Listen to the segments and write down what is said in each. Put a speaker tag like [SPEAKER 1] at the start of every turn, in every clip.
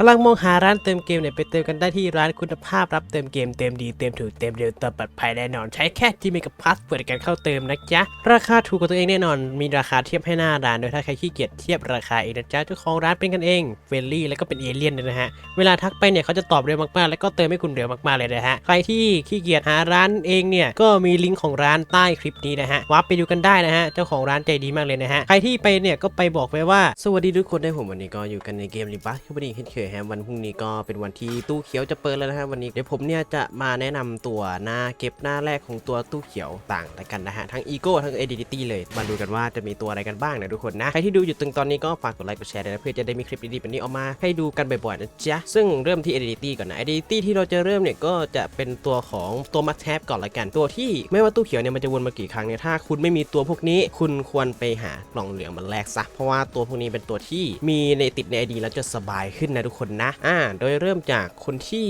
[SPEAKER 1] กำลังมองหาร้านเติมเกมเนี่ยไปเติมกันได้ที่ร้านคุณภาพรับเติมเกมเต็มดีเต็มถูกเต็มเร็วเติมปลอดภัยแน่นอน ใช้แค่ Gmail กับพาสเวิร์ดการเข้าเติมนะจ๊ะ ราคาถูกกว่าตัวเองแน่นอน มีราคาเทียบให้หน้าร้านโดยถ้าใครขี้เกียจเทียบราคาเองนะจ๊ะเจ้าของร้านเป็นกันเองเฟรนลี่แล้วก็เป็นเอเลี่ยนด้วยนะฮะเวลาทักไปเนี่ยเขาจะตอบเร็วมากๆ แล้วก็เติมให้คุณเร็วมากๆเลยนะฮะใครที่ขี้เกียจหาร้านเองเนี่ยก็มีลิงก์ของร้านใต้คลิปนี้นะฮะวับไปดูกันได้นะฮะเจ้าของร้านใจดีมากเลยนะฮะใครที่ไปเนี่ยก็ไปบอกไปว่าสวัสดีทุกคนได้ผมวันนี้ก็อยู่กันในเกมรีบัสคือวันนี้เช่นเคยฮะวันพรุ่งนี้ก็เป็นวันที่ตู้เขียวจะเปิดแล้วนะฮะวันนี้เดี๋ยวผมเนี่ยจะมาแนะนำตัวหน้าเก็บหน้าแรกของตัวตู้เขียวต่างกันนะฮะทั้งอีโก้ทั้งเอดิตี้เลย มาดูกันว่าจะมีตัวอะไรกันบ้างนะทุกคนนะใครที่ดูอยู่ตึงตอนนี้ก็ฝากกดไลค์กดแชร์ด้วยนะเพื่อจะได้มีคลิปดีๆแบบนี้ออกมาให้ดูกันบ่อยๆนะจ๊ะซึ่งเริ่มที่ Identity ก่อนนะ Identity ที่เราจะเริ่มเนี่ยก็จะเป็นตัวของตัวมั t แท b ก่อนละกัน ตัวที่ไม่ว่าตู้เขียวเนี่ยมันจะวนมากี่ครั้งเนี่ยถ้าคุณไม่มีตัวพวกนี้ คุณควรไปหากล่องเหลืองมันแลกซะเพราะว่าตัวพวกนี้เป็นตัวที่มีในติดใน ID แล้วจะสบายขึ้นนะทุกคนนะอ่าโดยเริ่มจากคนที่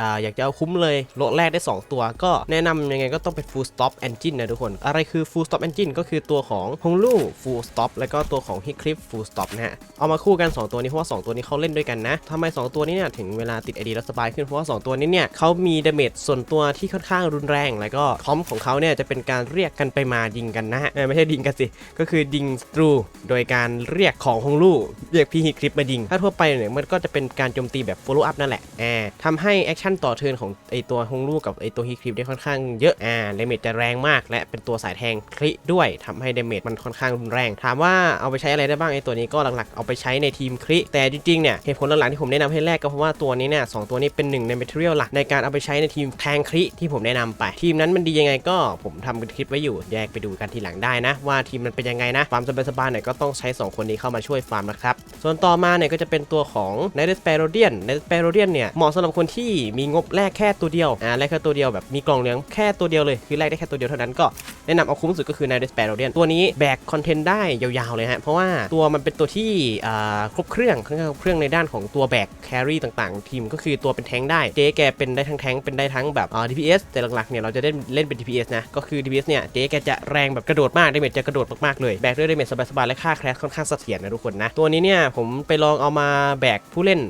[SPEAKER 1] อ่าอยากจะเอาคุ้มเลยโลแรกได้ 2 ตัว ก็แนะนำยังไงก็ต้องเป็น Full Stop Engine นะทุกคน อะไรคือ Full Stop Engine ก็คือตัวของ h o n g l u Full Stop แล้วก็ตัวของ Heatcliff Full Stop นะฮะเอามาคู่กัน 2 ตัวนี้เพราะว่า2ตัวนี้เขาเล่นด้วยกันนะทำไม 2 ตัวนี้เนี่ยถึงเวลาติด ID แล้วสบายขึ้นเพราะว่า 2 ตัวนี้เนี่ยเขามีดาเมจส่วนตัวที่ค่อนข้างรุนแรง แล้วก็คอมของเขาเนี่ยจะเป็นการเรียกกันไปมายิงกันนะฮะไม่ใช่ยิงกันสิก็คือดิงสตรูโดยการเรียกของฮงลู่เรียกพี่ฮิคลิปมาดิงถ้าทั่วไปเนี่ยมันก็จะเป็นการโจมตีแบบ follow up นั่นแหละแอบทำให้แอคชั่นต่อเทิร์นของไอตัวฮงลูกับไอตัวฮิคลิปได้ค่อนข้างเยอะอ่าเดเมจจะแรงมาก และเป็นตัวสายแทงคลิด้วยทำให้เดเมจมันค่อนข้างรุนแรง ถามว่าเอาไปใช้อะไรได้บ้างไอตัวนี้ก็หลักๆเอาไปใช้ในทีมคลิแต่จริงๆเนี่ยเหตุผลหลักๆที่ผมแนะนำให้แรกก็เพราะว่าตัวนี้เนี่ยสองตัวนี้เป็นหนึ่งใน material หลักในการเอาไปใช้ในทีมแทงคลิที่ผมแนะนำไป ทีมนั้นมันดียังไงก็ผมทำคลิปไว้อยู่แยกไปดูกันทีหลังได้นะ ว่าทีมมันเป็นยังไงนะฟาร์มสบายๆเนี่ยก็ต้องใช้ 2 คนนี้เข้ามาช่วยฟาร์มนะครับส่วนต่อมาเนี่ยก็จะเป็นตัวของ n i g h t s p a r o d i a n n i g h t s p a r o d i a n เนี่ยเหมาะสำหรับคนที่มีงบแรกแค่ตัวเดียวอ่าแรกแค่ตัวเดียวแบบมีกล่องเหลืองแค่ตัวเดียวเลยคือแรกได้แค่ตัวเดียวเท่านั้นก็แนะนำเอาคุ้มสุดก็คือ n i g h t s p a r o d i a n ตัวนี้แบกคอนเทนต์ได้ยาวๆเลยฮะเพราะว่าตัวมันเป็นตัวที่อ่าครบเครื่องค่อนข้างครบเครื่องในด้านของตัวแบกแครี่ต่างๆ ทีมก็คือตัวเป็นแทงได้เจ๊แกเป็นได้ทั้งแทงเป็นได้ทั้งแบบอ่า DPS แต่หลักๆเนี่ยเราจะเล่นเล่นเป็น DPS นะก็คือ DPS เนี่ยเจ๊แกจะแรงแบบกระโดดมากไดาเมจจะกระโดดมากๆเลยแบกด้วยดาเมจสบายๆและค่าแครสค่อนข้างเสถียรนะทุกคนนะตัวนี้เนี่ยผมไปลองเอามาแบกผู้เล่นอ่า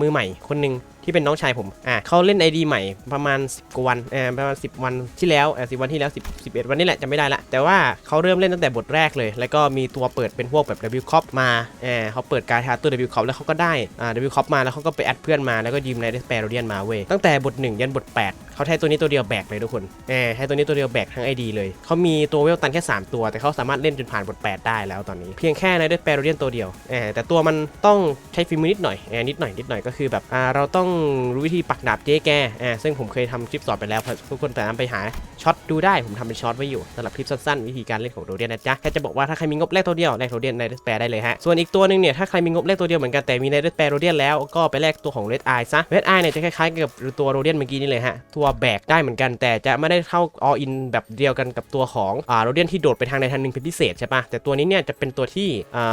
[SPEAKER 1] มือใหม่คนหนึ่งที่เป็นน้องชายผมอ่าเขาเล่น ID ใหม่ประมาณ 10กว่าวันเออประมาณ 10 วันที่แล้วเออสิวันที่แล้ว10 11 วันนี้แหละจำไม่ได้ละ แต่ว่าเขาเริ่มเล่นตั้งแต่บทแรกเลย แล้วก็มีตัวเปิดเป็นพวกแบบ W Cop มาเออเขาเปิดการหาตัว W Cop แล้วเขาก็ได้อ่า W Cop มาแล้วเขาก็ไปแอดเพื่อนมาแล้วก็ยืมในเดสเปโรเดียนมาเว้ยตั้งแต่บท 1 ยันบท 8 เขาใช้ตัวนี้ตัวเดียวแบกเลยทุกคนเออให้ตัวนี้ตัวเดียวแบกทั้ง ID เลยเขามีตัวเวลตันแค่ 3 ตัว แต่เขาสามารถเล่นจนผ่านบท 8 ได้แล้วตอนนี้ เพียงแค่ในเดสเปโรเดียนตัวเดียวเออแต่ตัวมันต้องใช้ฝีมือนิดหน่อยเออนิดหน่อยนิดหน่อยก็คือแบบอ่าเราต้องรู้วิธีปักดาบเจ๊แกอ่าซึ่งผมเคยทำคลิปสอนไปแล้วทุกคนสามารถไปหาช็อตดูได้ผมทำเป็นช็อตไว้อยู่สำหรับคลิปสั้นๆวิธีการเล่นของโรเดียนนะจ๊ะแค่จะบอกว่าถ้าใครมีงบแลกตัวเดียวแลกโรเดียนในเดสเปได้เลยฮะส่วนอีกตัวหนึงเนี่ยถ้าใครมีงบแลกตัวเดียวเหมือนกันแต่มีในเดสเปโรเดียนแล้วก็ไปแลกตัวของเรดไอซะเรดไอเนี่ยจะคล้ายๆกับตัวโรเดียนเมื่อกี้นี่เลยฮะตัวแบกได้เหมือนกัน แต่จะไม่ได้เข้าออินแบบเดียวกันกับตัวของอ่าโรเดียนที่โดดไปทางใดทางหนึ่งเป็นพิเศษใช่ปะแต่ตัวนี้เนี่ยจะเป็นตัวที่อ่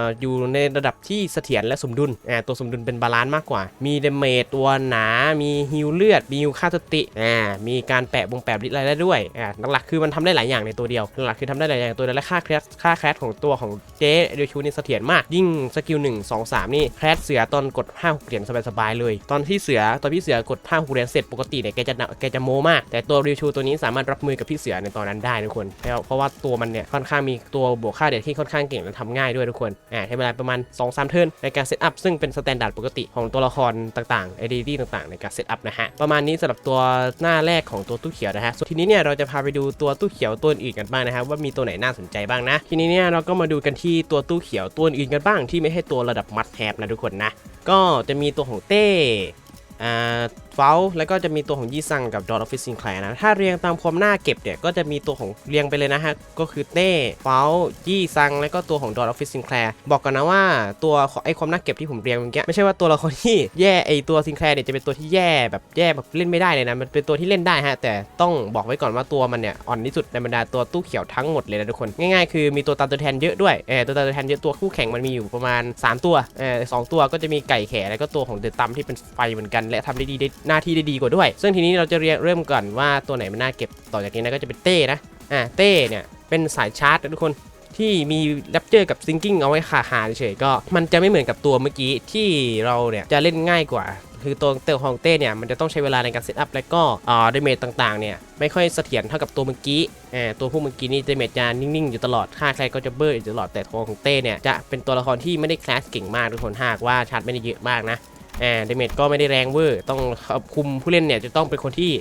[SPEAKER 1] าอยู่ในระดับที่เสถียรและสมดุลอ่าตัวสมดุลเป็นบาลานซ์มากกว่า มีเดเมจตัวหนา มีฮิลเลือด มีฮิลค่าสติอ่ามีการแปะบงแปะลิอะไรได้ด้วยอ่าหลักๆคือมันทำได้หลายอย่างในตัวเดียวหลักๆคือทำได้หลายอย่างตัวเดียวและค่าแคสค่าแคสของตัวของเจ๊เดียวชูนี่เสถียรมากยิ่งสกิล1 2 3 นี่แคสเสือตอนกด5 6เหรียญสบายๆเลย ตอนที่เสือตอนพี่เสือกด5 6เหรียญเสร็จปกติเนี่ยแกจะแกจะโมมาก แต่ตัวเดชูตัวนี้สามารถรับมือกับพี่เสือในตอนนั้นได้ทุกคนเพราะว่าตัวมันเนี่ยค่อนข้างมีตัวบวกค่าเดชที่ค่อนข้างเก่งและทำง่ายด้วยทุกคนอ่าใช้เวลาประมาณ2-3เทิร์นในการเซตอัพซึ่งเป็นสแตนดาร์ดปกติของตัวละครต่างๆ identity ต่างๆ ในการเซตอัพนะฮะประมาณนี้สำหรับตัวหน้าแรกของตัวตู้เขียวนะฮะส่วนทีนี้เนี่ยเราจะพาไปดูตัวตู้เขียวตัวอื่นกันบ้างนะครับว่ามีตัวไหนน่าสนใจบ้างนะทีนี้เนี่ยเราก็มาดูกันที่ตัวตู้เขียวตัวอื่นกันบ้างที่ไม่ใช่ตัวระดับมัดแทบนะทุกคนนะก็จะมีตัวของเต้อ่า เฟลแล้วก็จะมีตัวของยี่ซังกับดอ t ออฟฟิศซิงแคลนะ ถ้าเรียงตามความหน้าเก็บเนี่ย ก็จะมีตัวของเรียงไปเลยนะฮะ ก็คือเต้เฟลยี่ซัง แล้วก็ตัวของดอ t ออฟฟิศซิงแคลบอกกันนะว่าตัวไอความหน้าเก็บที่ผมเรียงเมื่อกี้ไม่ใช่ว่าตัวละครที่แย่ไอตัวซิงแคลเนี่ยจะเป็นตัวที่แย่แบบแย่แบบเล่นไม่ได้เลยนะ มันเป็นตัวที่เล่นได้ฮะ แต่ต้องบอกไว้ก่อนว่าตัวมันเนี่ยอ่อนที่สุดในบรรดาตัวตู้เขียวทั้งหมดเลยนะทุกคน ง่ายๆ คือมีตัวตามตัวแทนเยอะด้วยเออตัวตามตัวแทนเยอะตัวคู่แข่งมันมีอยู่ประมาณ 3 ตัวเออสองตัวก็จะมีไก่แข่แล้วก็ตัวของเดอะตัมที่เป็นไฟเหมือนกันและทำได้ดีได้หน้าที่ได้ดีกว่าด้วย ซึ่งทีนี้เราจะเรียเริ่มก่อนว่าตัวไหนมันน่าเก็บต่อจากนี้นะก็จะเป็นเต้นะอ่าเต้เนี่ยเป็นสายชาร์จนะทุกคนที่มีแรปเจอร์กับซิงกิ้งเอาไว้ขาหาเฉยก็ มันจะไม่เหมือนกับตัวเมื่อกี้ที่เราเนี่ยจะเล่นง่ายกว่า คือตัวเตลของเต้เนี่ยมันจะต้องใช้เวลาในการเซตอัพและก็อ่าดเมจต่างๆเนี่ยไม่ค่อยเสถียรเท่ากับตัวเมื่อกี้แอบตัวพวกเมื่อกี้นี่ดเมจจะนิ่งๆอยู่ตลอดค่าใครก็จะเบอร์อยู่ตลอดแต่ตัวของเต้เนี่ยจะเป็นตัวละครที่ไม่ได้คลาสเก่งมากทุกคนหากว่าชาร์จไม่ได้เยอะมากนะ แอบดเมจก็ไม่ได้แรงเวอร์ ต้องคุมผู้เล่นเนี่ยจะต้องเป็นคนที่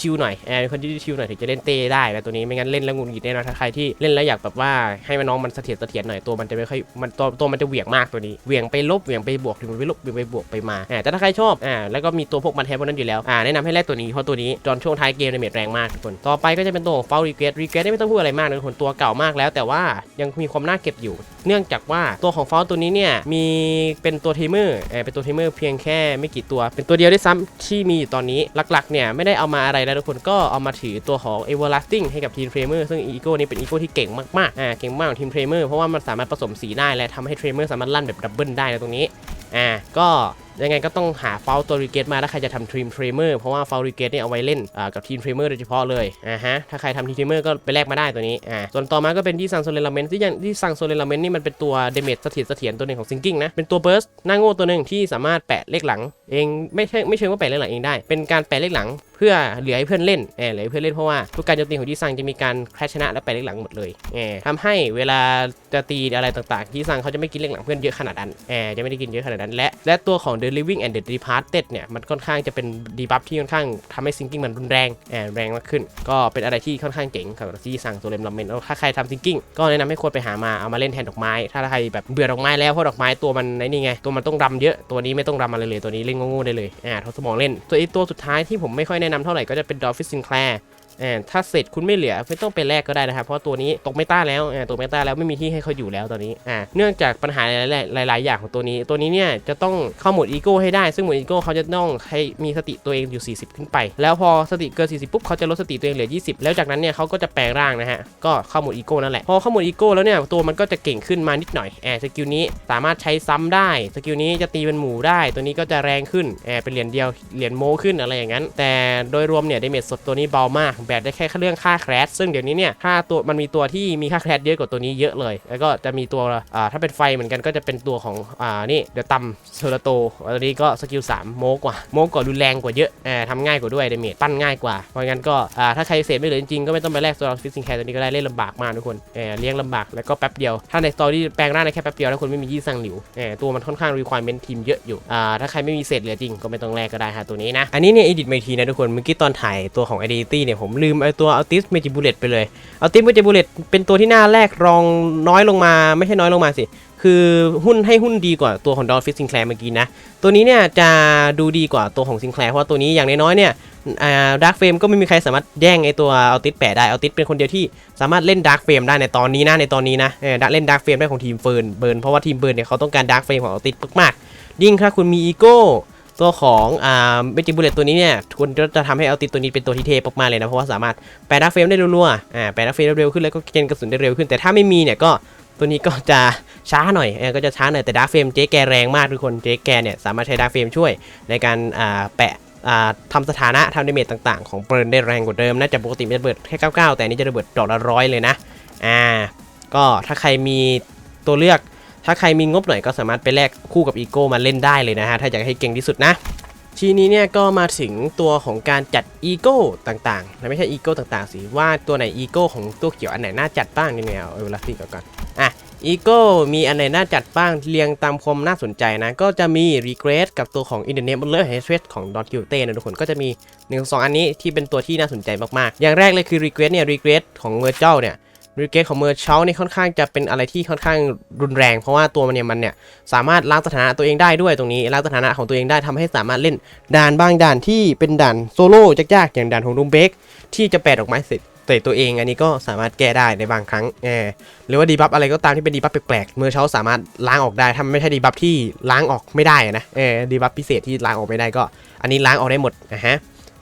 [SPEAKER 1] ชิวๆหน่อยแอบเป็นคนที่ชิวๆหน่อยถึงจะเล่นเต้ได้แล้วตัวนี้ไม่งั้นเล่นแล้วงุนงิดแน่นอนถ้าใครที่เล่นแล้วอยากแบบว่าให้มันน้องมันเสถียรเสถียรหน่อยตัวมันจะไม่ค่อยมันตัวตัวมันจะเหวี่ยงมากตัวนี้เหวี่ยงไปลบเหวี่ยงไปบวกถึงไปลบเหวี่ยงไปบวกไปมาอ่าแต่ถ้าใครชอบอ่าแล้วก็มีตัวพวกมันแทนพวกนั้นอยู่แล้วอ่าแนะนำให้แลกตัวนี้เพราะตัวนี้ตอนช่วงท้ายเกมดาเมจแรงมากทุกคนต่อไปก็จะเป็นตัวของเฟลรีเกตรีเกตไม่ต้องพูดอะไรมากนะทุกคนตัวเก่ามากแล้ว แต่ว่ายังมีความน่าเก็บอยู่ เนื่องจากว่าตัวของฟอลตัวนี้เนี่ยมีเป็นตัวเทมเมอร์เป็นตัวเทมเมอร์เพียงแค่ไม่กี่ตัว เป็นตัวเดียวได้ซ้ำที่มีอยู่ตอนนี้หลักๆเนี่ยไม่ได้เอามาอะไรแล้วทุกคนก็เอามาถือตัวของ Everlasting ให้กับทีมเทรเมอร์ซึ่งอีโก้นี้เป็นอีโก้ที่เก่งมากๆอ่าเก่งมากของทีมเทรเมอร์เพราะว่ามันสามารถผสมสีได้และทำให้เทรเมอร์สามารถลั่นแบบดับเบิลได้นะตรงนี้อ่าก็ ยังไงก็ต้องหาฟาวตัวรีเกตมาถ้าใครจะทำทีมเทรเมอร์เพราะว่าฟาวรีเกตเนี่ยเอาไว้เล่นกับทีมเทรเมอร์โดยเฉพาะเลยอ่าฮะถ้าใครทำทีมเทรเมอร์ก็ไปแลกมาได้ตัวนี้อ่าส่วนต่อมาก็เป็นที่ซังโซเลลเมนที่ยังที่ซังโซเลลเมนนี่มันเป็นตัวเดเมจเสถียรเสถียรตัวหนึ่งของซิงกิ้งนะเป็นตัวเบิร์สหน้าโง่ตัวหนึ่งที่สามารถแปะเลขหลัง เองไม่ใช่ไม่เชิงว่าแปะเลขหลังเองได้ เป็นการแปะเลขหลังเพื่อเหลือให้เพื่อนเล่นเออเหลือให้เพื่อนเล่นเพราะว่าทุกการโจมตีของที่ซังจะมีการแคชชนะและแปะเลขหลังหมดเลยเออทำให้เวลาจะตีอะไรต่างๆที่ซังเขาจะไม่กินเลขหลังเพื่อนเยอะขนาดนั้นเออจะไม่ได้กินเยอะขนาดนั้นและและตัวของ The Living and the Departed เนี่ย มันค่อนข้างจะเป็นดีบัฟที่ค่อนข้างทำให้ซิงกิ้งมันรุนแรงเออแรงมากขึ้น ก็เป็นอะไรที่ค่อนข้างเจ๋งสำหรับที่ซังตัวเลมลาเมนแล้วถ้าใครทำซิงกิ้งก็แนะนำให้ควรไปหามาเอามาเล่นแทนดอกไม้ ถ้าใครแบบเบื่อดอกไม้แล้วเพราะดอกไม้ตัวมันไอ้นี่ไงตัวมันต้องรำเยอะตัวนี้ไม่ต้องรำอะไรเลยตัวนี้เล่นโง่ๆได้เลยอ่าทดสมองเล่น ตัวอีกตัวสุดท้ายที่ผมไม่ค่อยแนะนำเท่าไหร่ก็จะเป็นดอฟฟิสซินแคลร์ ถ้าเสร็จคุณไม่เหลือไม่ต้องไปแลกก็ได้นะครับ เพราะตัวนี้ตกเมตาแล้วตกเมตาแล้วไม่มีที่ให้เขาอยู่แล้วตอนนี้เนื่องจากปัญหาหลายๆหลาย ๆ อย่างของตัวนี้ ตัวนี้เนี่ยจะต้องเข้าหมดอีโก้ให้ได้ ซึ่งหมดอีโก้เขาจะต้องให้มีสติตัวเองอยู่ 40 ขึ้นไป แล้วพอสติเกิน 40 ปุ๊บเขาจะลดสติตัวเองเหลือ 20 แล้วจากนั้นเนี่ยเขาก็จะแปลงร่างนะฮะ ก็เข้าหมดอีโก้นั่นแหละ พอเข้าหมดอีโก้แล้วเนี่ยตัวมันก็จะเก่งขึ้นมานิดหน่อยแอบสกิลนี้สามารถใช้ซ้ำได้ สกิลนี้จะตีเป็นหมู่ได้ ตัวนี้ก็จะแรงขึ้นแอบเป็นเหรียญเดียว เหรียญโมขึ้นอะไรอย่างนั้น แต่โดยรวมเนี่ยดเมจสดตัวนี้เบามากแบตได้แค่เรื่องค่าแครสซึ่งเดี๋ยวนี้เนี่ยค่าตัวมันมีตัวที่มีค่าแครสเยอะกว่าตัวนี้เยอะเลย แล้วก็จะมีตัวอ่าถ้าเป็นไฟเหมือนกันก็จะเป็นตัวของอ่านี่เดี๋ยวตัมเซอร์โตตัวนี้ก็สกิล3โมกว่าโมกว่ารุนแรงกว่าเยอะแอบทำง่ายกว่าด้วยเดเมจปั้นง่ายกว่าเพราะงั้นก็อ่าถ้าใครเสพไม่เหลือจริงๆก็ไม่ต้องไปแลกตัวฟิสิกแคร์ตัวนี้ก็ได้เล่นลำบากมากทุกคนแอบเลี้ยงลำบากแล้วก็แป๊บเดียวถ้าในสตอรี่แปลงร่างในแค่แป๊บเดียวแล้วคุณไม่มียี่สังหลิวแอบตัวมันค่อนข้างรีควอรเมนทีมเยอะอยู่อ่าถ้าใครไม่มีเศษเหลือจริงก็ไม่ต้องแลกก็ได้ฮะตัวนี้นะอันนี้เนี่ยเอดิทมาอีกทีนะทุกคนเมื่อกี้ตอนถ่ายตัวของ i d e n t i เนี่ยผมลืมไอตัว Altis Magic Bullet ไปเลย Altis Magic Bullet เป็นตัวที่หน้าแรกรองน้อยลงมาไม่ใช่น้อยลงมาสิ คือหุ้นให้หุ้นดีกว่าตัวของดอลฟิสซิงแคลร์เมื่อกี้นะ ตัวนี้เนี่ยจะดูดีกว่าตัวของซิงแคลร์เพราะตัวนี้อย่างน้อยๆเนี่ยอ่าดาร์กเฟรมก็ไม่มีใครสามารถแย่งไอตัวเอาติสแปะได้เอาติสเป็นคนเดียวที่สามารถเล่นดาร์กเฟรมได้ในตอนนี้นะในตอนนี้นะเออเล่นดาร์กเฟรมได้ของทีมเฟิร์นเบิร์นเพราะว่าทีมเบิร์นเนี่ยเขาต้องการดาร์กเฟรมของเอาติสมากๆยิ่งถ้าคุณมีอีโก้ ตัวของอ่าเบจิบูเลตตัวนี้เนี่ยคุณก็จะทำให้เอาติสตัวนี้เป็นตัวที่เทพมากๆเลยนะเพราะว่าสามารถแปะดาร์กเฟรมได้รัวๆอ่าแปะดาร์กเฟรมได้เร็วขึ้นแล้วก็เกณฑ์กระสุนได้เร็วขึ้น แต่ถ้าไม่มีเนี่ยก็ตัวนี้ก็จะช้าหน่อยอก็จะช้าหน่อยแต่ดาร์กเฟรมเจ๊แกแรงมากทุกคนเจ๊แกเนี่ยสามารถใช้ดาร์กเฟรมช่วยในการอ่าแปะอ่าทำสถานะทำดาเมจต่างๆ ของเปิร์นได้แรงกว่าเดิมนะจากปกติมันจะระเบิดแค่99 แต่นนี้จะระเบิดดอกละร้อยเลยนะอ่าก็ถ้าใครมีตัวเลือก ถ้าใครมีงบหน่อยก็สามารถไปแลกคู่กับอีโก้มาเล่นได้เลยนะฮะ ถ้าอยากให้เก่งที่สุดนะ ทีนี้เนี่ยก็มาถึงตัวของการจัดอีโก้ต่างๆและไม่ใช่อีโก้ต่างๆสิ ว่าตัวไหนอีโก้ของตัวเขียวอันไหนน่าจัดบ้างนี่เนี่ยเอาเวลาที่ก่อนอะอีโก้มีอันไหนน่าจัดบ้างเรียงตามความน่าสนใจนะ ก็จะมี Regret กับตัวของ In the Name of Love Hatred ของ Don Quixote นะทุกคนก็จะมี1นึ่งสองอันนี้ที่เป็นตัวที่น่าสนใจมากๆ อย่างแรกเลยคือ Regret เนี่ย Regret ของ m e r c h a l เนี่ย รีเกตของเมอร์เชลนี่ค่อนข้างจะเป็นอะไรที่ค่อนข้างรุนแรง เพราะว่าตัวมันเนี่ยมันเนี่ยสามารถล้างสถานะตัวเองได้ด้วยตรงนี้ล้างสถานะของตัวเองได้ทำให้สามารถเล่นด่านบางด่านที่เป็นด่านโซโล่ยากๆอย่างด่านของดูมเบกที่จะแปดออกไม้เสร็จแต่ตัวเองอันนี้ก็สามารถแก้ได้ในบางครั้งแอบหรือว่าดีบัฟอะไรก็ตามที่เป็นดีบัฟแปลกๆเมอร์เชลสามารถล้างออกได้ถ้าไม่ใช่ดีบัฟที่ล้างออกไม่ได้นะเออดีบัฟพิเศษที่ล้างออกไม่ได้ก็ อันนี้ล้างออกได้หมดนะฮะ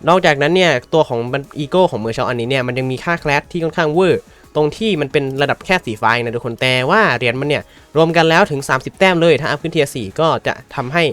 [SPEAKER 1] นอกจากนั้นเนี่ยตัวของอีโก้ของเมอร์เชลอันนี้เนี่ยมันยังมีค่าแคลสที่ค่อนข้างเวอร์ ตรงที่มันเป็นระดับแค่สีฟ้านะทุกคนแต่ว่าเหรียญมันเนี่ยรวมกันแล้วถึง 30 แต้มเลยถ้าอัพขึ้นเทียร์4ก็จะทำให้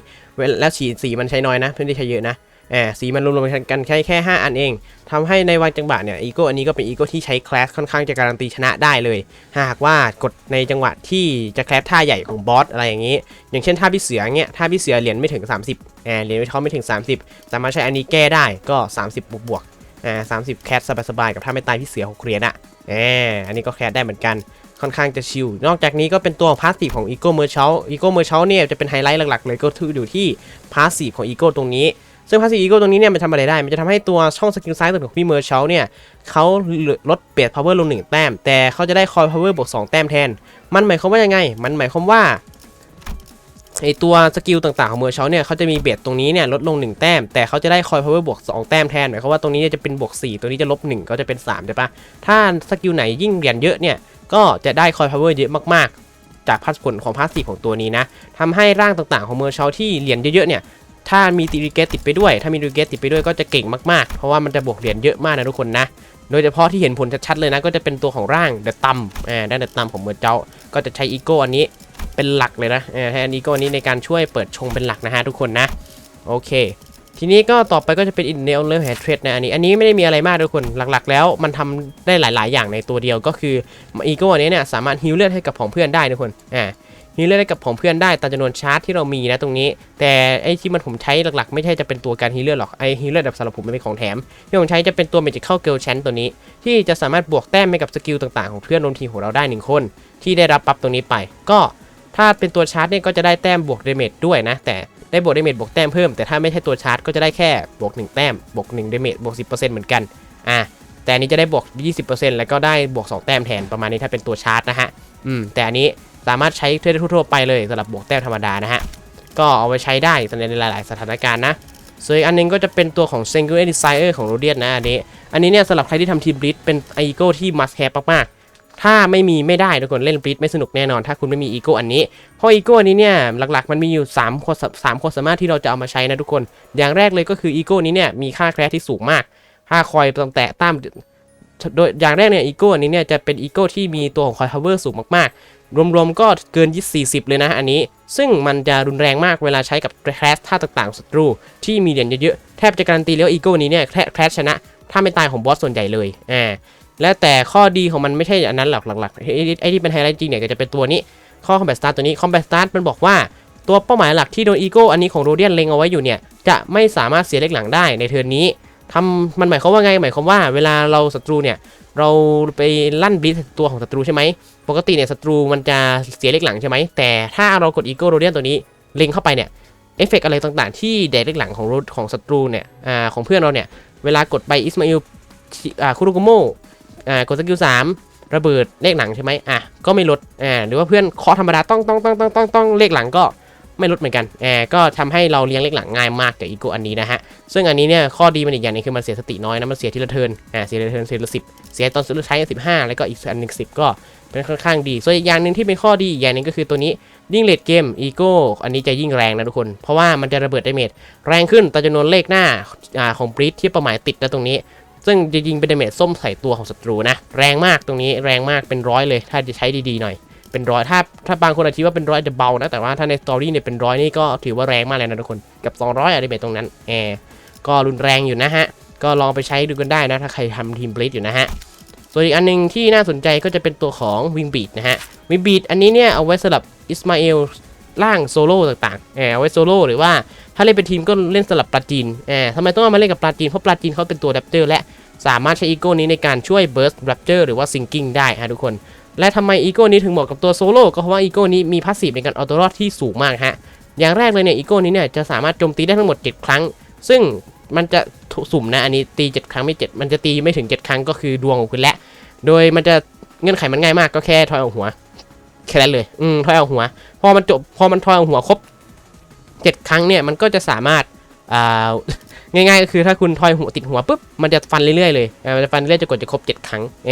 [SPEAKER 1] แล้วสีดสีมันใช้น้อยนะเพื่อนที่ใช้เยอะนะแอบสีมันรวมๆกันแค่แค่ 5 อันเองทำให้ในวันจังหวะเนี่ยอีโก้อันนี้ก็เป็นอีโก้ที่ใช้คลาสค่อนข้างจะการันตีชนะได้เลย หากว่ากดในจังหวะที่จะแคลสท่าใหญ่ของบอสอะไรอย่างนี้ อย่างเช่นท่าพี่เสือเงี้ยท่าพี่เสือเหรียญไม่ถึง 30แอบเหรียญเขาไม่ถึง 30 สามารถใช้อันนี้แก้ได้ก็ 30 บวกบวกๆอ่าสามสิบแคสสบายๆกับท่าไม่ตายพี่เสือหกเหรียญอะ อบอันนี้ก็แคสได้เหมือนกันค่อนข้างจะชิล นอกจากนี้ก็เป็นตัวพาสซีฟของ Ego Merchant Ego Merchant เนี่ยจะเป็นไฮไลท์หลักๆเลยก็คืออยู่ที่พาสซีฟของ Ego ตรงนี้ ซึ่งพาสซีฟ Ego ตรงนี้เนี่ยมันทำอะไรได้ มันจะทำให้ตัวช่องสกิลซ้ายตัวของพี่ Merchant เนี่ยเขาลดเปรียบ power ลง 1 แต้ม แต่เขาจะได้คอยพาวเวอร์บวก2แต้มแทน มันหมายความว่ายังไง มันหมายความว่า ไอตัวสกิลต่างๆของเมอร์เชลเนี่ยเขาจะมีเบสตรงนี้เนี่ยลดลง 1 แต้ม แต่เขาจะได้คอย power บวก 2 แต้มแทนหมายความว่าตรงนี้จะเป็นบวก 4 ตัวนี้จะลบ1ก็จะเป็น3ใช่ปะถ้าสกิลไหนยิ่งเหรียญเยอะเนี่ยก็จะได้คอย power เยอะมากๆ จากพัสผลของพาสซีของตัวนี้นะทำให้ร่างต่างๆของเมอร์เชลที่เหรียญเยอะๆเนี่ยถ้ามีตีรีเกตติดไปด้วย ถ้ามีรีเกตติดไปด้วยก็จะเก่งมากๆ เพราะว่ามันจะบวกเหรียญเยอะมากนะทุกคนนะ โดยเฉพาะที่เห็นผลชัดๆเลยนะ ก็จะเป็นตัวของร่างเดอะตัมอ่าด้านเดอะตัมของเมอร์เจ้า ก็จะใช้อีโก้อันนี้ เป็นหลักเลยนะอ่าให้อันอีโก้อันนี้ในการช่วยเปิดชงเป็นหลักนะฮะทุกคนนะโอเค ทีนี้ก็ต่อไปก็จะเป็นอินเนลเลอร์แฮทเทรดนะอันนี้อันนี้ไม่ได้มีอะไรมากทุกคนหลักๆ แล้วมันทำได้หลาย ๆ อย่างในตัวเดียวก็คืออีโก้อันนี้เนี่ยสามารถฮิลเลือดให้กับของเพื่อนได้ทุกคนอ่าฮิลเลือดให้กับของเพื่อนได้ตามจำนวนชาร์จที่เรามีนะตรงนี้ แต่ไอ้ที่มันผมใช้หลักๆ ไม่ใช่จะเป็นตัวการฮิลเลือดหรอกไอ้ฮิลเลือดแบบสำหรับผมมันเป็นของแถมที่ผมใช้จะเป็นตัวเมจิเข้าเกิลแชนตัวนี้ ที่จะสามารถบวกแต้มให้กับสกิลต่างๆของเพื่อนร่วมทีมของเราได้หนึ่งคนที่ได้รับปั๊บตรงนี้ไป ก็ ถ้าเป็นตัวชาร์จเนี่ยก็จะได้แต้มบวกเดเมจด้วยนะ แต่ได้บวกเดเมจบวกแต้มเพิ่ม แต่ถ้าไม่ใช่ตัวชาร์จก็จะได้แค่บวก 1 แต้มบวก1เดเมจบวก 10%เหมือนกันอะแต่อันนี้จะได้บวก 20%แล้วก็ได้บวก 2 แต้มแทนประมาณนี้ถ้าเป็นตัวชาร์จนะฮะอืมแต่อันนี้สามารถใช้ได้ทั่วไปเลยสำหรับบวกแต้มธรรมดานะฮะก็เอาไว้ใช้ได้ในหลาย ๆ สถานการณ์นะส่วนอีกอันหนึงก็จะเป็นตัวของ Single Desire ของ r o d i a n นะอันนี้ อันนี้เนี่ยสำหรับใครที่ทำทีมบลิทเป็นอีโก้ที่ must have มากๆ ถ้าไม่มีไม่ได้ทุกคนเล่นบลิทไม่สนุกแน่นอน ถ้าคุณไม่มีอีโก้อันนี้ เพราะอีโก้อันนี้เนี่ยหลักๆ มันมีอยู่3คนสามคนสามารถที่เราจะเอามาใช้นะทุกคน อย่างแรกเลยก็คืออีโก้นี้เนี่ยมีค่าแครที่สูงมากค่าคอยต้องแตะตามโดยอย่างแรกเนี่ยอีโก้อันนี้เนี่ยจะเป็นอีโก้ที่มีตัวของคอย power สูงมากๆ รวมๆก็เกิน 40 เลยนะอันนี้ ซึ่งมันจะรุนแรงมากเวลาใช้กับแคลสท่าต่างๆศัตรูที่มีเหรียญเยอะๆแทบจะการันตีแล้วอีโก้นี้เนี่ยแคลสชนะ ถ้าไม่ตายของบอสส่วนใหญ่เลยอ่า และแต่ข้อดีของมันไม่ใช่อันนั้นหรอกหลักๆไอ้ที่เป็นไฮไลท์จริงเนี่ยก็จะเป็นตัวนี้ข้อ combat start ตัวนี้ combat start มันบอกว่าตัวเป้าหมายหลักที่โดนอีโก้อันนี้ของโรเดียนเล็งเอาไว้อยู่เนี่ยจะไม่สามารถเสียเล็กหลังได้ในเทิร์นนี้ทำมันหมายความว่าไงหมายความว่าเวลาเราศัตรูเนี่ยเราไปลั่นบลิสตัวของศัตรูใช่ไหมปกติเนี่ยศัตรูมันจะเสียเล็กหลังใช่ไหมแต่ถ้าเรากดอีโก้โรเดียนตัวนี้เล็งเข้าไปเนี่ยเอฟเฟกอะไรต่างๆ ที่แดกเล็กหลังของรถของศัตรูเนี่ยอ่าของเพื่อนเราเนี่ยเวลากดไปอิสมาอิลอ่าคุรุกุโม อ่ากดสกิลสามระเบิดเลขหลังใช่ไหมอะก็ไม่ลดอ่าหรือว่าเพื่อนเคาะธรรมดาต้องต้องต้องต้องต้องต้องเลขหลังก็ไม่ลดเหมือนกันอ่าก็ทำให้เราเลี้ยงเลขหลังง่ายมากกับอีโกอันนี้นะฮะ ซึ่งอันนี้เนี่ยข้อดีมันอีกอย่างหนึงคือมันเสียสติน้อยนะ มันเสียทีละเทินอ่าเสียทีละเทินเสียละสิบเสียตอนสุดท้ายสิบห้าแล้วก็อีกอันหนึ่งสิบก็เป็นค่อนข้างดี ส่วนอีกอย่างหนึ่งที่เป็นข้อดีอีกอย่างหนึ่งก็คือตัวนี้ยิ่งเลดเกมอีโก้อันนี้จะยิ่งแรงนะทุกคน เพราะว่ามันจะระเบิดดเมจแรงขึ้นตามจำนวนเลขหน้าอ่าของบริดที่เป้าหมายติดนะตรงนี้ ซึ่งจะยิงเป็นดาเมจส้มใส่ตัวของศัตรูนะ แรงมากตรงนี้แรงมากเป็นร้อยเลย ถ้าจะใช้ดีๆหน่อย เป็นร้อยถ้าถ้าบางคนอาจคิดว่าเป็นร้อยจะเบานะ แต่ว่าถ้าในสตอรี่เนี่ยเป็นร้อยนี่ก็ถือว่าแรงมากเลยนะทุกคน กับ 200อะดาเมจตรงนั้นแอร์ก็รุนแรงอยู่นะฮะ ก็ลองไปใช้ดูกันได้นะ ถ้าใครทำทีมบลิดอยู่นะฮะ ส่วนอีกอันหนึงที่น่าสนใจก็จะเป็นตัวของวิงบีดนะฮะ วิงบีดอันนี้เนี่ยเอาไว้สำหรับอิสมาเอลร่างโซโล่ต่างๆแอบเอาไว้โซโล่หรือว่าถ้าเล่นเป็นทีมก็เล่นสลับปลาจีนแอบทำไมต้องเอามาเล่นกับปลาจีน เพราะปลาจีนเขาเป็นตัวแรปเตอร์และ สามารถใช้อีโก้นี้ในการช่วยเบิร์สแรปเตอร์หรือว่าซิงกิ้งได้ฮะทุกคน และทำไมอีโก้นี้ถึงเหมาะกับตัวโซโล่ก็เพราะว่าอีโก้นี้มีพาสซีฟในการเอาตัวรอดที่สูงมากฮะ อย่างแรกเลยเนี่ยอีโก้นี้เนี่ยจะสามารถโจมตีได้ทั้งหมด 7 ครั้ง ซึ่งมันจะสุ่มนะอันนี้ตี 7 ครั้งไม่ 7 มันจะตีไม่ถึง 7 ครั้งก็คือดวงของคุณและ โดยมันจะเงื่อนไขมันง่ายมากก็แค่ทอยเอาหัวแค่นั้นเลย อืมทอยเอาหัว พอมันจบพอมันทอยเอาหัวครบ 7 ครั้งเนี่ยมันก็จะสามารถอ่า ง่ายๆก็คือถ้าคุณทอยหัวติดหัวปุ๊บมันจะฟันเรื่อยๆเลยมันจะฟันเรื่อยจนกว่าจะครบ 7 ครั้งแอ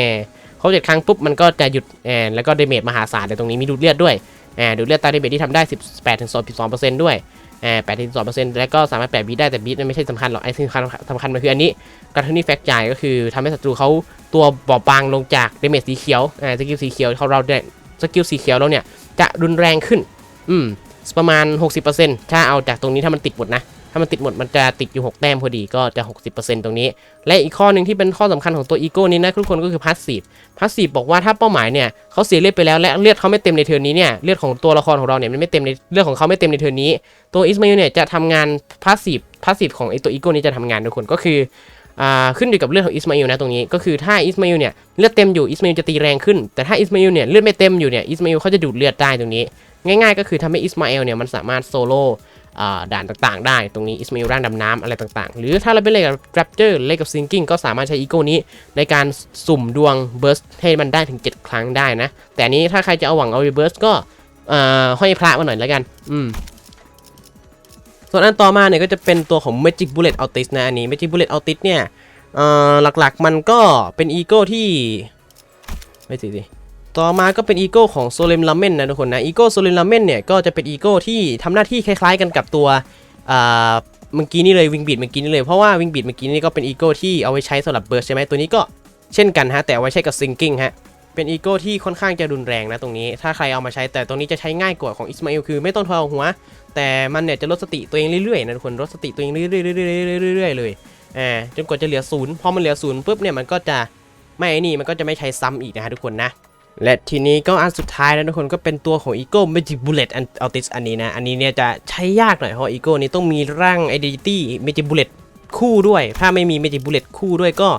[SPEAKER 1] ครบ 7 ครั้งปุ๊บมันก็จะหยุดแอแล้วก็เดเมจมหาศาลในตรงนี้มีดูดเลือดด้วยแอดูดเลือดตามเดเมจที่ทำได้ 18ถึง12%ด้วยแอร์8ถึง12%แล้วก็สามารถแปะบีทได้แต่บีทมันไม่ใช่สำคัญหรอกไอ้ที่สำคัญสำคัญมันคืออันนี้การทุนนี่แฟกจ่ายก็คือทำให้ศัตรูเขาตัวบอบบางลงจากเดเมจสีเขียวอ่าสกิลสีเขียวเขาเราเนี่ยสกิลสีเขียวเราเนี่ยจะรุนแรงขึ้น อืมประมาณ 60%ถ้าเอาจากตรงนี้ถ้ามันติดหมดนะ ถ้ามันติดหมดมันจะติดอยู่ 6 แต้มพอดีก็จะ 60%ตรงนี้ และอีกข้อหนึ่งที่เป็นข้อสำคัญของตัวอีโก้นี้นะทุกคนก็คือพาสซีฟพาสซีฟบอกว่าถ้าเป้าหมายเนี่ยเขาเสียเลือดไปแล้วและเลือดเขาไม่เต็มในเทิร์นนี้เนี่ยเลือดของตัวละครของเราเนี่ยมันไม่เต็มในเลือดของเขาไม่เต็มในเทิร์นนี้ตัวอิสมาอิลเนี่ยจะทำงานพาสซีฟพาสซีฟของไอตัวอีโก้นี้จะทำงานทุกคนก็คืออ่าขึ้นอยู่กับเลือดของอิสมาอิลนะตรงนี้ก็คือถ้าอิสมาอิลเนี่ยเลือดเต็มอยู่อิสมาอิลจะตีแรงขึ้น แต่ถ้าอิสมาอิลเนี่ยเลือดไม่เต็มอยู่เนี่ยอิสมาอิลเขาจะดูดเลือดได้ตรงนี้ ง่ายๆ ก็คือทำให้อิสมาอลเนี่ยมันสามารถโซโล่ ด่านต่างๆ ได้ ตรงนี้อิสมาเอลร่างดำน้ำอะไรต่างๆ หรือถ้าเราไปเล่นกับ Raptor เล่นกับ Sinking ก็สามารถใช้อีโก้นี้ ในการสุ่มดวงเบิร์สให้มันได้ถึง 7 ครั้งได้นะ แต่นี้ถ้าใครจะเอาหวังเอาเบิร์สก็ห้อยพระมาหน่อยแล้วกัน อืมส่วนอันต่อมาเนี่ยก็จะเป็นตัวของ Magic Bullet Autis นะอันนี้ Magic Bullet Autis เนี่ยหลักๆมันก็เป็นอีโก้ที่ไม่สิสิ ต่อมาก็เป็นอีโก้ของโซเลมลาเมนนะทุกคนนะอีโก้โซเลมลาเมนเนี่ยก็จะเป็นอีโก้ที่ทำหน้าที่คล้ายๆกันกับตัวเมื่อกี้นี่เลยวิงบีดเมื่อกี้นี่เลยเพราะว่าวิงบีดเมื่อกี้นี่ก็เป็นอีโก้ที่เอาไว้ใช้สำหรับเบิร์สใช่ไหมตัวนี้ก็เช่นกันฮะแต่เอาไว้ใช้กับซิงกิ้งฮะเป็นอีโก้ที่ค่อนข้างจะรุนแรงนะตรงนี้ ถ้าใครเอามาใช้แต่ตรงนี้จะใช้ง่ายกว่าของอิสมาอิลคือไม่ต้องทอหัว แต่มันเนี่ยจะลดสติตัวเองเรื่อยๆนะทุกคนลดสติตัวเองเรื่อยๆเรื่อยๆเลยอ่าจนกว่าจะเหลือศูนย์พอมันเหลือศูนย์ปุ๊บเนี่ยมันก็จะไม่นี่มันก็จะไม่ใช้ซ้ำอีกนะฮะทุกคนนะ และทีนี้ก็อันสุดท้ายแล้วทุกคนก็เป็นตัวของ Ego Magic Bullet อัน Altis อันนี้นะ อันนี้เนี่ยจะใช้ยากหน่อยเพราะ Ego นี้ต้องมีร่าง Identity Magic Bullet คู่ด้วย ถ้าไม่มี Magic Bullet คู่ด้วยก็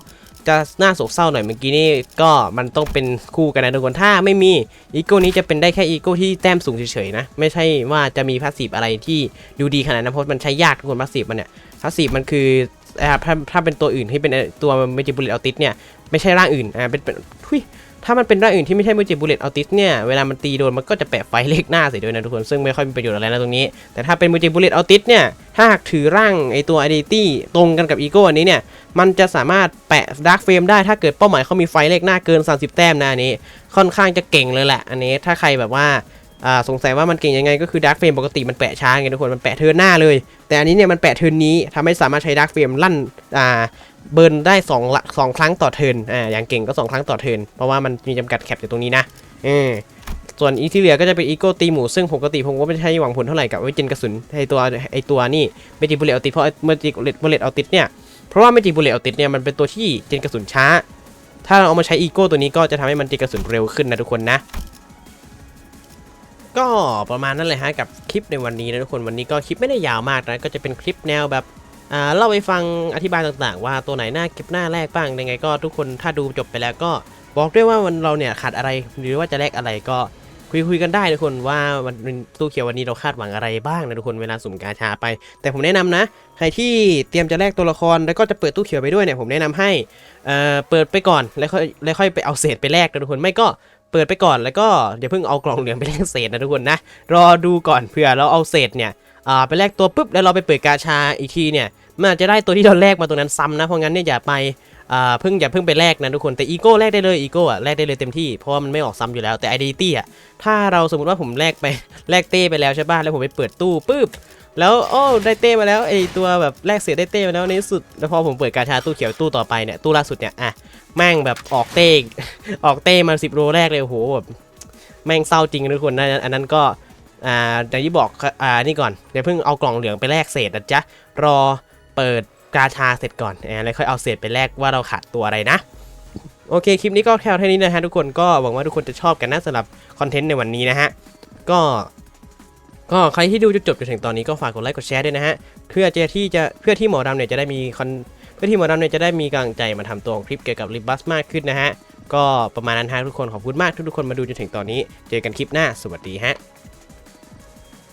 [SPEAKER 1] จะน่าโศกเศร้าหน่อยเมื่อกี้นี่ก็มันต้องเป็นคู่กันนะทุกคนถ้าไม่มีอีโก้นี้จะเป็นได้แค่อีโก้ที่แต้มสูงเฉยๆนะ ไม่ใช่ว่าจะมีพาสซีฟอะไรที่ดูดีขนาดนั้นเพราะมันใช้ยากทุกคนพาสซีฟมันเนี่ยพาสซีฟมันคืออ่าถ้าถ้าเป็นตัวอื่นที่เป็นตัว Magic Bullet Altis เนี่ยไม่ใช่ร่างอื่นอ่าเป็นเป็นทุย ถ้ามันเป็นร่างอื่นที่ไม่ใช่มูจิบุเลตออติสเนี่ยเวลามันตีโดนมันก็จะแปะไฟเลขหน้าใส่ด้วยนะทุกคนซึ่งไม่ค่อยมีประโยชน์อะไรนะตรงนี้ แต่ถ้าเป็นมูจิบุเลตออติสเนี่ยถ้าหากถือร่างไอตัวไอเดนตี้ตรงกันกับอีโก้อันนี้เนี่ยมันจะสามารถแปะดาร์กเฟรมได้ถ้าเกิดเป้าหมายเขามีไฟเลขหน้าเกิน 30 แต้มนะอันนี้ ค่อนข้างจะเก่งเลยแหละอันนี้ถ้าใครแบบว่า อ่าสงสัยว่ามันเก่งยังไงก็คือดาร์กเฟรมปกติมันแปะช้าไงทุกคนมันแปะเทิร์นหน้าเลย แต่อันนี้เนี่ยมันแปะเทิร์นนี้ทำให้สามารถใช้ดาร์กเฟรมลั่นอ่าเบิร์นได้2ละสองครั้งต่อเทิร์นอ่าอย่างเก่งก็ 2 ครั้งต่อเทิร์นเพราะว่ามันมีจำกัดแคปอยู่ตรงนี้นะเออส่วนอีที่เหลือก็จะเป็นอีโก้ตีหมูซึ่งปกติผมก็ไม่ใช่หวังผลเท่าไหร่กับไว้เจนกระสุนไอตัวไอตัวนี่เมจิบุเลตเอาติดเพราะเมจิบุเลตบุเลตเอาติดเนี่ยเพราะว่าเมจิบุเลตเอาติดเนี่ยมันเป็นตัวที่เจนกระสุนช้า ถ้าเราเอามาใช้อีโก้ตัวนี้ก็จะทำให้มันเจนกระสุนเร็วขึ้นนะทุกคนนะ ก็ประมาณนั้นเลยฮะกับคลิปในวันนี้นะทุกคนวันนี้ก็คลิปไม่ได้ยาวมากนะก็จะเป็นคลิปแนวแบบอ่าเล่าไปฟังอธิบายต่างๆ ว่าตัวไหนน่าเก็บหน้าแรกบ้างยังไงก็ทุกคนถ้าดูจบไปแล้วก็บอกด้วยว่าวันเราเนี่ยขาดอะไรหรือว่าจะแลกอะไรก็คุยคุยๆกันได้ทุกคนว่าวันตู้เขียววันนี้เราคาดหวังอะไรบ้างนะทุกคนเวลาสุ่มกาชาไป แต่ผมแนะนำนะ ใครที่เตรียมจะแลกตัวละครแล้วก็จะเปิดตู้เขียวไปด้วยเนี่ยผมแนะนำให้เอ่อเปิดไปก่อนแล้วค่อยแล้วค่อยไปเอาเศษไปแลกนะทุกคนไม่ก็ เปิดไปก่อนแล้วก็อย่าเพิ่งเอากล่องเหลืองไปแลกเศษนะทุกคนนะ รอดูก่อนเผื่อเราเอาเศษเนี่ยไปแลกตัวปุ๊บแล้วเราไปเปิดกาชาอีกทีเนี่ยมันอาจจะได้ตัวที่เราแลกมาตรงนั้นซ้ำนะเพราะงั้นเนี่ยอย่าไปเพิ่งอย่าเพิ่งไปแลกนะทุกคนแต่อีโก้แลกได้เลยอีโก้อะแลกได้เลยเต็มที่เพราะว่ามันไม่ออกซ้ำอยู่แล้วแต่ identity อะถ้าเราสมมติว่าผมแลกไปแลกเต้ไปแล้วใช่ป่ะแล้วผมไปเปิดตู้ปุ๊บแล้วโอ้ได้เต้มาแล้วไอตัวแบบแลกเสียได้เต้มาแล้วในที่สุดแล้วพอผมเปิดกาชาตู้เขียวตู้ต่อไปเนี่ยตู้ล่าสุดเนี่ยอะ แม่งแบบออกเต้ออกเต้มาสิบโลแรกเลยโหแบบแม่งเศร้าจริงทุกคนนะอันนั้นก็อ่าอย่างที่บอกอ่านี่ก่อนเดี๋ยวเพิ่งเอากล่องเหลืองไปแลกเศษนะจ๊ะรอเปิดกาชาเสร็จก่อนอ่าแล้วค่อยเอาเศษไปแลกว่าเราขาดตัวอะไรนะโอเคคลิปนี้ก็แค่เท่านี้นะฮะทุกคนก็หวังว่าทุกคนจะชอบกันนะสำหรับคอนเทนต์ในวันนี้นะฮะก็ก็ใครที่ดูจนจบจนถึงตอนนี้ก็ฝากกดไลค์กดแชร์ด้วยนะฮะเพื่อจะที่จะเพื่อที่หมอดำเนี่ยจะได้มีคอน พื่อที่หมอดำเนี่ยจะได้มีกำลังใจมาทำตัวของคลิปเกี่ยวกับลิบัสมากขึ้นนะฮะ ก็ประมาณนั้นฮะทุกคนขอบคุณมากทุกๆคนมาดูจนถึงตอนนี้ เจอกันคลิปหน้าสวัสดีฮะ